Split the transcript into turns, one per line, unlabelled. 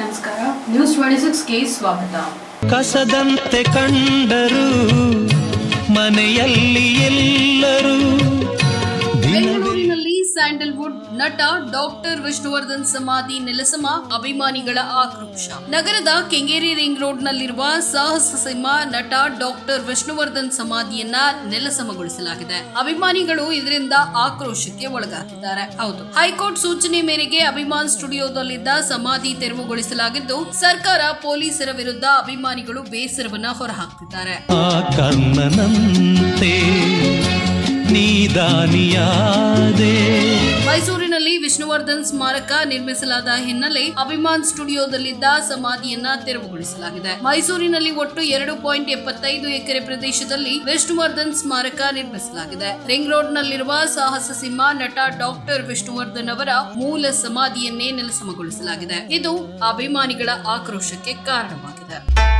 ನಮಸ್ಕಾರ. News twenty ಸಿಕ್ಸ್ಗೆ ಸ್ವಾಗತ.
ಕಸದಂತೆ ಕಂಡರು ಮನೆಯಲ್ಲಿ
ಸ್ಯಾಂಡಲ್ವುಡ್ ನಟ ಡಾಕ್ಟರ್ ವಿಷ್ಣುವರ್ಧನ್ ಸಮಾಧಿ ನೆಲಸಮ ಅಭಿಮಾನಿಗಳ ಆಕ್ರೋಶ. ನಗರದ ಕೆಂಗೇರಿ ರಿಂಗ್ ರೋಡ್ ನಲ್ಲಿರುವ ಸಾಹಸ ಸಿಂಹ ನಟ ಡಾಕ್ಟರ್ ವಿಷ್ಣುವರ್ಧನ್ ಸಮಾಧಿಯನ್ನ ನೆಲಸಮಗೊಳಿಸಲಾಗಿದೆ. ಅಭಿಮಾನಿಗಳು ಇದರಿಂದ ಆಕ್ರೋಶಕ್ಕೆ ಒಳಗಾಗಿದ್ದಾರೆ. ಹೌದು. ಹೈಕೋರ್ಟ್ ಸೂಚನೆ ಮೇರೆಗೆ ಅಭಿಮಾನ್ ಸ್ಟುಡಿಯೋದಲ್ಲಿದ್ದ ಸಮಾಧಿ ತೆರವುಗೊಳಿಸಲಾಗಿದ್ದು, ಸರ್ಕಾರ ಪೊಲೀಸರ ವಿರುದ್ಧ ಅಭಿಮಾನಿಗಳು ಬೇಸರವನ್ನ ಹೊರಹಾಕ್ತಿದ್ದಾರೆ.
ನೀದಾನಿಯಾದೆ
ಮೈಸೂರಿನಲ್ಲಿ ವಿಷ್ಣುವರ್ಧನ್ ಸ್ಮಾರಕ ನಿರ್ಮಿಸಲಾದ ಹಿನ್ನೆಲೆ ಅಭಿಮಾನ್ ಸ್ಟುಡಿಯೋದಲ್ಲಿದ್ದ ಸಮಾಧಿಯನ್ನ ತೆರವುಗೊಳಿಸಲಾಗಿದೆ. ಮೈಸೂರಿನಲ್ಲಿ ಒಟ್ಟು ಎರಡು ಪಾಯಿಂಟ್ ಎಪ್ಪತ್ತೈದು ಎಕರೆ ಪ್ರದೇಶದಲ್ಲಿ ವಿಷ್ಣುವರ್ಧನ್ ಸ್ಮಾರಕ ನಿರ್ಮಿಸಲಾಗಿದೆ. ರಿಂಗ್ ರೋಡ್ ನಲ್ಲಿರುವ ಸಾಹಸ ಸಿಂಹ ನಟ ಡಾಕ್ಟರ್ ವಿಷ್ಣುವರ್ಧನ್ ಅವರ ಮೂಲ ಸಮಾಧಿಯನ್ನೇ ನೆಲಸಮಗೊಳಿಸಲಾಗಿದೆ. ಇದು ಅಭಿಮಾನಿಗಳ ಆಕ್ರೋಶಕ್ಕೆ ಕಾರಣವಾಗಿದೆ.